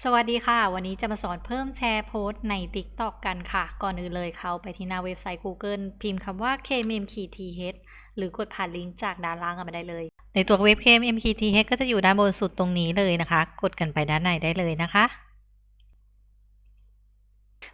สวัสดีค่ะ วันนี้จะมาสอนเพิ่มแชร์โพสต์ใน TikTok กันค่ะ ก่อนอื่นเลยเข้าไปที่หน้าเว็บไซต์ Google พิมพ์คำว่า kmmt.th หรือกดผ่านลิงก์จากด้านล่างกันมาได้เลย ในตัวเว็บ kmmt.th ก็จะอยู่ด้านบนสุดตรงนี้เลยนะคะ กดกันไปด้านในได้เลยนะคะ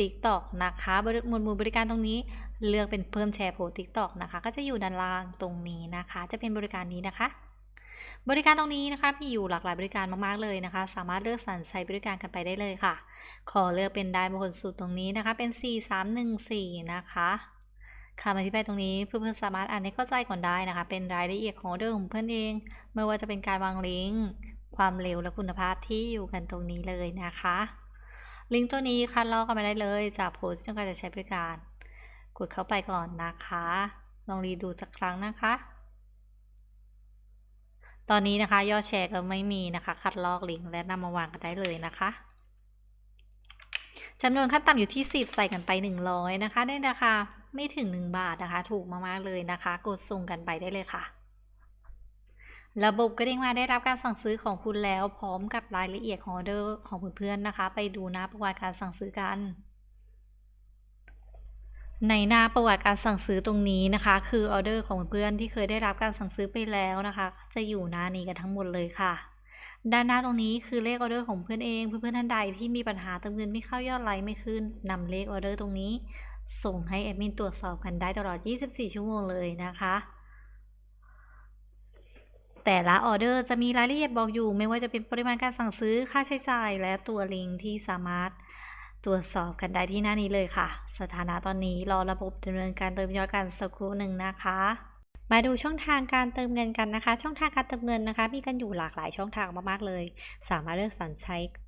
TikTok นะคะหมวดหมู่บริการตรงนี้เลือกเป็นเพิ่มแชร์โพส TikTok นะคะ ก็จะอยู่ด้านล่างตรงนี้นะคะ จะเป็นบริการนี้นะคะ บริการตรงนี้นะคะมีอยู่หลากหลายบริการมากๆเลยนะคะ สามารถเลือกสรรใช้บริการกันไปได้เลยค่ะ ขอเลือกเป็นได้บนสุดตรงนี้นะคะ เป็น 4314 นะคะคำอธิบายตรงนี้เพื่อนๆสามารถอ่านให้เข้าใจก่อนได้นะคะ เป็นรายละเอียดของเดอร์ของเพื่อนเอง ไม่ว่าจะเป็นการวางลิงก์ความเร็วและคุณภาพที่อยู่กันตรงนี้เลยนะคะ ลิงก์ตัวนี้คัดลอกกันมาได้เลยจากโพสต์ที่ต้องการจะใช้บริการ กดเข้าไปก่อนนะคะ ลองรีดูสักครั้งนะคะ ตอนนี้นะคะยอดแชร์ก็ไม่มีนะคะ คัดลอกลิงก์และนำมาวางกันได้เลยนะคะจำนวนขั้นต่ำอยู่ที่ 10 ใส่กันไป 100 นะคะ ได้ราคาไม่ถึง 1 บาทนะคะ ถูกมากๆเลยนะคะ กดส่งกันไปได้เลยค่ะ ระบบกระดิ่งมาได้รับการสั่งซื้อของคุณแล้วพร้อมกับรายละเอียดของออเดอร์ของเพื่อนๆนะคะ ไปดูหน้าประวัติการสั่งซื้อกัน ในหน้าประวัติการสั่งซื้อตรงนี้นะคะ คือออเดอร์ของเพื่อนๆที่เคยได้รับการสั่งซื้อไปแล้วนะคะ จะอยู่หน้านี้กันทั้งหมดเลยค่ะ ด้านหน้าตรงนี้คือเลขออเดอร์ของเพื่อนเอง เพื่อนๆท่านใดที่มีปัญหาเติมเงินไม่เข้ายอดไลค์ไม่ขึ้นนำเลขออเดอร์ตรงนี้ ส่งให้แอดมินตรวจสอบกันได้ตลอด 24 ชั่วโมงเลยนะคะ แต่ละออเดอร์จะมีรายละเอียดบอกอยู่ ไม่ว่าจะเป็นปริมาณการสั่งซื้อค่าใช้จ่าย และตัวลิงก์ที่สามารถตรวจสอบกันได้ที่หน้านี้เลยค่ะ สถานะตอนนี้รอระบบดำเนินการเติมยอดกันสักครู่หนึ่งนะคะ มาดูช่องทางการเติมเงินกันนะคะ ช่องทางการเติมเงินนะคะ มีกันอยู่หลากหลายช่องทางมากๆเลย สามารถเลือกสรรใช้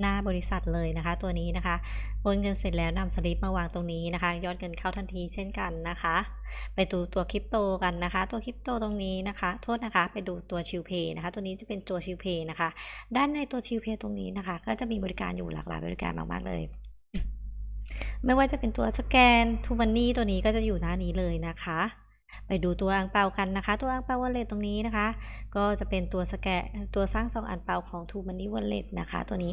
หน้าบริษัทเลยนะคะ ตัวนี้นะคะโอนเงินเสร็จแล้วนำสลิปมาวางตรงนี้นะคะ ยอดเงินเข้าทันทีเช่นกันนะคะ ไปดูตัวคริปโตกันนะคะ ตัวคริปโตตรงนี้นะคะ โทษนะคะ ไปดูตัวชิวเพย์นะคะ ตัวนี้จะเป็นตัวชิวเพย์นะคะ ด้านในตัวชิวเพย์ตรงนี้นะคะ ก็จะมีบริการอยู่หลากหลายบริการมากๆเลยไม่ว่าจะเป็นตัวสแกนทูมันนี่ตัวนี้ก็จะอยู่หน้านี้เลยนะคะ ไปดูตัวอังเปากันนะคะ ตัวอังเปาวอลเล็ตตรงนี้นะคะ ก็จะเป็นตัวสแกนตัวสร้างสองอันเปาของทูมันนี่วอลเล็ตนะคะ ตัวนี้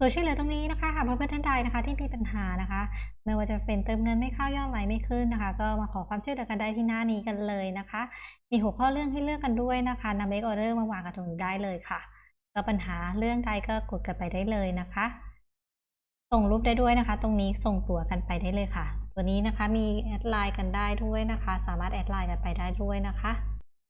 ตัวช่วยเหลือตรงนี้นะคะหากเพื่อนๆท่านใดนะคะที่มีปัญหานะคะ ไม่ว่าจะเป็นเติมเงินไม่เข้ายอดไหลไม่ขึ้นนะคะ ก็มาขอความช่วยเหลือกันได้ที่หน้านี้กันเลยนะคะ มีหัวข้อเรื่องให้เลือกกันด้วยนะคะนำเลขออเดอร์มาวางกันตรงได้เลยค่ะก็ปัญหาเรื่องใดก็กดกันไปได้เลยนะคะ ส่งรูปได้ด้วยนะคะ ตรงนี้ส่งตัวกันไปได้เลยค่ะ ตัวนี้นะคะมีแอดไลน์กันได้ด้วยนะคะ สามารถแอดไลน์กันไปได้ด้วยนะคะ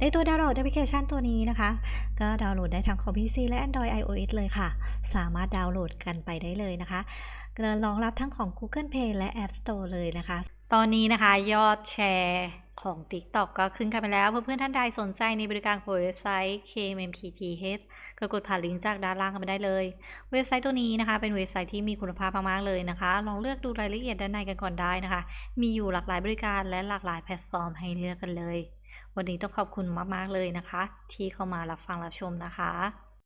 ในตัวดาวน์โหลดแอปพลิเคชันตัวนี้นะคะ ก็ดาวน์โหลดได้ทั้งคอม PC และ Android iOS เลยค่ะ สามารถดาวน์โหลดกันไปได้เลยนะคะรองรับทั้งของ Google Play และ App Store เลยนะคะ ตอนนี้นะคะยอดแชร์ของ TikTok ก็ขึ้นกันไปแล้ว เพื่อนๆท่านใดสนใจในบริการของเว็บไซต์ KMPTH ก็กดผ่านลิงก์จากด้านล่างกันไปได้เลย เว็บไซต์ตัวนี้นะคะ เป็นเว็บไซต์ที่มีคุณภาพมากๆเลยนะคะ ลองเลือกดูรายละเอียดด้านในกันก่อนได้นะคะ มีอยู่หลากหลายบริการและหลากหลายแพลตฟอร์มให้เลือกกันเลย วันนี้ต้องขอบคุณมาก ๆ เลยนะคะ ที่เข้ามารับฟังรับชมนะคะ